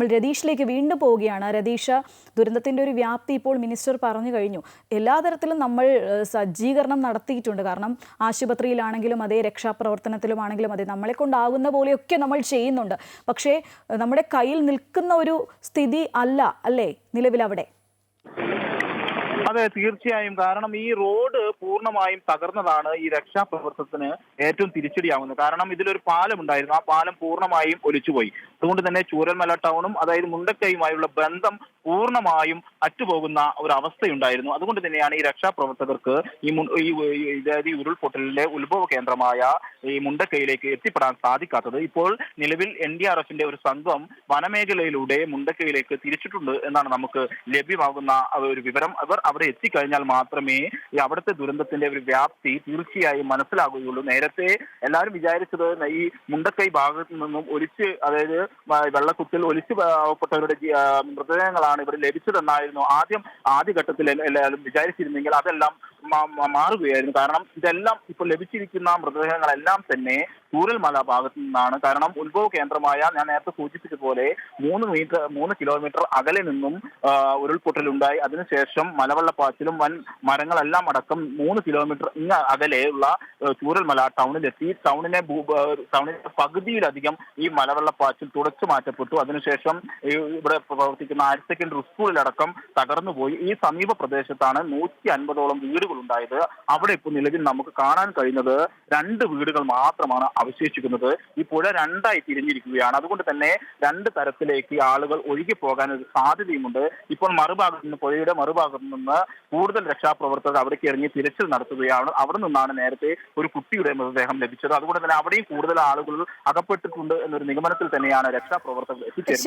നമ്മൾ രതീഷിലേക്ക് വീണ്ടും പോവുകയാണ്. രതീഷ് ദുരന്തത്തിന്റെ ഒരു വ്യാപ്തി ഇപ്പോൾ മിനിസ്റ്റർ പറഞ്ഞു കഴിഞ്ഞു. എല്ലാ തരത്തിലും നമ്മൾ സജ്ജീകരണം നടത്തിയിട്ടുണ്ട്. കാരണം ആശുപത്രിയിലാണെങ്കിലും അതേ രക്ഷാപ്രവർത്തനത്തിലുമാണെങ്കിലും അതെ നമ്മളെ കൊണ്ടാകുന്ന പോലെയൊക്കെ നമ്മൾ ചെയ്യുന്നുണ്ട്. പക്ഷേ നമ്മുടെ കയ്യിൽ നിൽക്കുന്ന ഒരു സ്ഥിതി അല്ല അല്ലേ? നിലവിലവിടെ. അതെ തീർച്ചയായും. കാരണം ഈ റോഡ് പൂർണമായും തകർന്നതാണ് ഈ രക്ഷാപ്രവർത്തനത്തിന് ഏറ്റവും തിരിച്ചടിയാവുന്നത്. കാരണം ഇതിലൊരു പാലം ഉണ്ടായിരുന്നു. ആ പാലം പൂർണമായും ഒലിച്ചുപോയി. അതുകൊണ്ട് തന്നെ ചൂരൽമല ടൗണും അതായത് മുണ്ടക്കയുമായുള്ള ബന്ധം പൂർണമായും അറ്റുപോകുന്ന ഒരു അവസ്ഥയുണ്ടായിരുന്നു അതുകൊണ്ട് തന്നെയാണ് ഈ രക്ഷാപ്രവർത്തകർക്ക് ഈ ഈ ഉരുൾപൊട്ടലിന്റെ ഉത്ഭവ കേന്ദ്രമായ ഈ മുണ്ടക്കയിലേക്ക് എത്തിപ്പെടാൻ സാധിക്കാത്തത് ഇപ്പോൾ നിലവിൽ എൻ ഡി ആർ എഫിന്റെ ഒരു സംഘം വനമേഖലയിലൂടെ മുണ്ടക്കയിലേക്ക് തിരിച്ചിട്ടുണ്ട് എന്നാണ് നമുക്ക് ലഭ്യമാകുന്ന ഒരു വിവരം. അവർ അവിടെ എത്തിക്കഴിഞ്ഞാൽ മാത്രമേ ഈ അവിടുത്തെ ദുരന്തത്തിന്റെ ഒരു വ്യാപ്തി തീർച്ചയായും മനസ്സിലാകുകയുള്ളൂ. നേരത്തെ എല്ലാവരും വിചാരിച്ചത് ഈ മുണ്ടക്കൈ ഭാഗത്തു നിന്നും ഒലിച്ച് അതായത് വെള്ളക്കുത്തിൽ ഒലിച്ച് പാവപ്പെട്ടവരുടെ മൃതദേഹങ്ങളാണ് ഇവിടെ ലഭിച്ചതെന്നായിരുന്നു ആദ്യം ആദ്യഘട്ടത്തിൽ എല്ല- എല്ലാവരും വിചാരിച്ചിരുന്നെങ്കിൽ അതെല്ലാം മാറുകയായിരുന്നു. കാരണം ഇതെല്ലാം ഇപ്പോൾ ലഭിച്ചിരിക്കുന്ന മൃതദേഹങ്ങളെല്ലാം തന്നെ ചൂരൽമല ഭാഗത്തു നിന്നാണ്. കാരണം ഉത്ഭവ കേന്ദ്രമായ ഞാൻ നേരത്തെ സൂചിപ്പിച്ചതുപോലെ മൂന്ന് മീറ്റർ മൂന്ന് കിലോമീറ്റർ അകലെ നിന്നും ഉരുൾപൊട്ടലുണ്ടായി. അതിനുശേഷം മലവെള്ളപ്പാച്ചിലും വൻ മരങ്ങളെല്ലാം അടക്കം മൂന്ന് കിലോമീറ്റർ ഇങ്ങ് അകലെയുള്ള ചൂരൽമല ടൗണിലെത്തി. ടൗണിനെ ടൗണിന്റെ പകുതിയിലധികം ഈ മലവെള്ളപ്പാച്ചിൽ തുടച്ചു മാറ്റപ്പെട്ടു. അതിനുശേഷം ഇവിടെ പ്രവർത്തിക്കുന്ന ഹയർ സെക്കൻഡറി സ്കൂളിലടക്കം തകർന്നുപോയി. ഈ സമീപ പ്രദേശത്താണ് നൂറ്റി അൻപതോളം വീടുകൾ ഉണ്ടായത് അവിടെ ഇപ്പോൾ നിലവിൽ നമുക്ക് കാണാൻ കഴിയുന്നത് രണ്ട് വീടുകൾ മാത്രമാണ് അവശേഷിക്കുന്നത്. ഈ പുഴ രണ്ടായി തിരിഞ്ഞിരിക്കുകയാണ്. അതുകൊണ്ട് തന്നെ രണ്ട് തരത്തിലേക്ക് ആളുകൾ ഒഴുകി പോകാൻ ഒരു സാധ്യതയുമുണ്ട്. ഇപ്പോൾ മറുഭാഗത്ത് നിന്ന് പുഴയുടെ മറുഭാഗത്ത് നിന്ന് കൂടുതൽ രക്ഷാപ്രവർത്തകർ അവിടേക്ക് ഇറങ്ങി തിരച്ചിൽ നടത്തുകയാണ്. അവിടെ നിന്നാണ് നേരത്തെ ഒരു കുട്ടിയുടെ മൃതദേഹം ലഭിച്ചത്. അതുകൊണ്ട് തന്നെ അവിടെയും കൂടുതൽ ആളുകൾ അകപ്പെട്ടിട്ടുണ്ട് എന്നൊരു നിഗമനത്തിൽ തന്നെയാണ് രക്ഷാപ്രവർത്തകർ എത്തിച്ചേരുന്നത്.